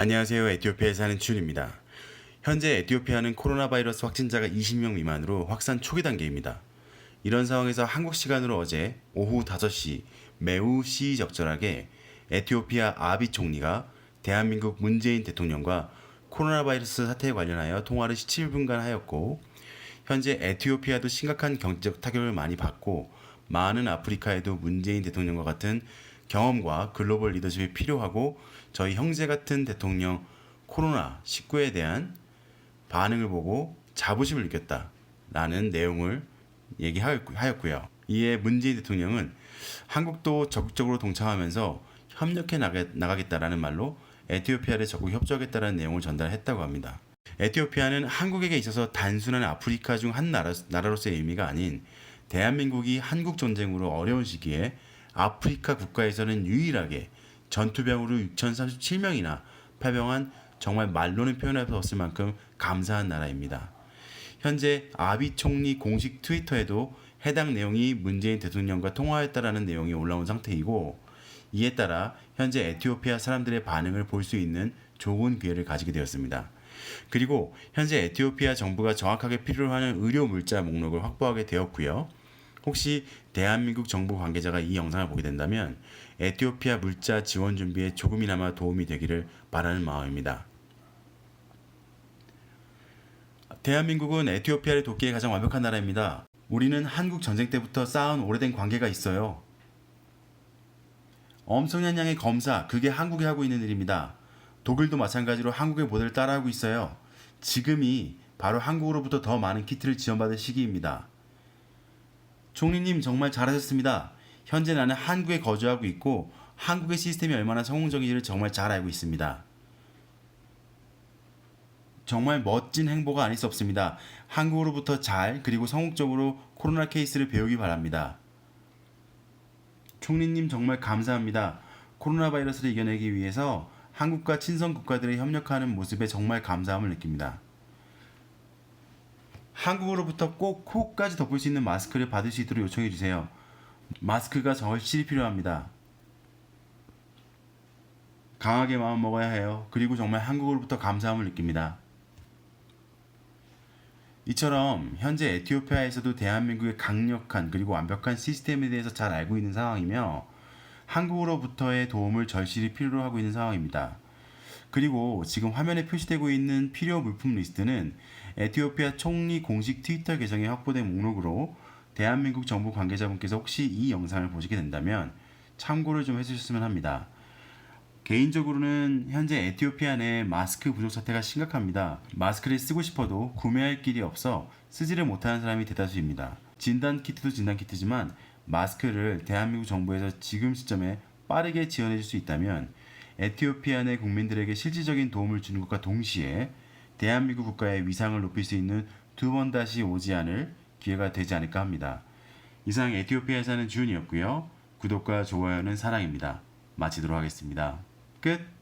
안녕하세요. 에티오피아에 사는 준입니다. 현재 에티오피아는 코로나 바이러스 확진자가 20명 미만으로 확산 초기 단계입니다. 이런 상황에서 한국 시간으로 어제 오후 5시 매우 시의적절하게 에티오피아 아비 총리가 대한민국 문재인 대통령과 코로나 바이러스 사태에 관련하여 통화를 17분간 하였고 현재 에티오피아도 심각한 경제적 타격을 많이 받고 많은 아프리카에도 문재인 대통령과 같은 경험과 글로벌 리더십이 필요하고 저희 형제 같은 대통령 코로나 19에 대한 반응을 보고 자부심을 느꼈다 라는 내용을 얘기하였고요. 이에 문재인 대통령은 한국도 적극적으로 동참하면서 협력해 나가, 나가겠다라는 말로 에티오피아를 적극 협조하겠다는 내용을 전달했다고 합니다. 에티오피아는 한국에게 있어서 단순한 아프리카 중 한 나라, 나라로서의 의미가 아닌 대한민국이 한국 전쟁으로 어려운 시기에 아프리카 국가에서는 유일하게 전투병으로 6,037명이나 파병한 정말 말로는 표현할 수 없을 만큼 감사한 나라입니다. 현재 아비 총리 공식 트위터에도 해당 내용이 문재인 대통령과 통화했다라는 내용이 올라온 상태이고 이에 따라 현재 에티오피아 사람들의 반응을 볼 수 있는 좋은 기회를 가지게 되었습니다. 그리고 현재 에티오피아 정부가 정확하게 필요로 하는 의료 물자 목록을 확보하게 되었고요. 혹시 대한민국 정부 관계자가 이 영상을 보게 된다면 에티오피아 물자 지원 준비에 조금이나마 도움이 되기를 바라는 마음입니다. 대한민국은 에티오피아를 돕기에 가장 완벽한 나라입니다. 우리는 한국 전쟁 때부터 쌓은 오래된 관계가 있어요. 엄청난 양의 검사, 그게 한국이 하고 있는 일입니다. 독일도 마찬가지로 한국의 모델을 따라하고 있어요. 지금이 바로 한국으로부터 더 많은 키트를 지원받을 시기입니다. 총리님 정말 잘하셨습니다. 현재 나는 한국에 거주하고 있고 한국의 시스템이 얼마나 성공적인지를 정말 잘 알고 있습니다. 정말 멋진 행보가 아닐 수 없습니다. 한국으로부터 잘 그리고 성공적으로 코로나 케이스를 배우기 바랍니다. 총리님 정말 감사합니다. 코로나 바이러스를 이겨내기 위해서 한국과 친선 국가들이 협력하는 모습에 정말 감사함을 느낍니다. 한국으로부터 꼭 코까지 덮을 수 있는 마스크를 받을 수 있도록 요청해 주세요. 마스크가 절실히 필요합니다. 강하게 마음 먹어야 해요. 그리고 정말 한국으로부터 감사함을 느낍니다. 이처럼 현재 에티오피아에서도 대한민국의 강력한 그리고 완벽한 시스템에 대해서 잘 알고 있는 상황이며 한국으로부터의 도움을 절실히 필요로 하고 있는 상황입니다. 그리고 지금 화면에 표시되고 있는 필요 물품 리스트는 에티오피아 총리 공식 트위터 계정에 확보된 목록으로 대한민국 정부 관계자분께서 혹시 이 영상을 보시게 된다면 참고를 좀 해주셨으면 합니다. 개인적으로는 현재 에티오피아 내 마스크 부족 사태가 심각합니다. 마스크를 쓰고 싶어도 구매할 길이 없어 쓰지를 못하는 사람이 대다수입니다. 진단 키트도 진단 키트지만 마스크를 대한민국 정부에서 지금 시점에 빠르게 지원해 줄 수 있다면 에티오피아 내 국민들에게 실질적인 도움을 주는 것과 동시에 대한민국 국가의 위상을 높일 수 있는 두 번 다시 오지 않을 기회가 되지 않을까 합니다. 이상 에티오피아에 사는 주은이었고요. 구독과 좋아요는 사랑입니다. 마치도록 하겠습니다. 끝.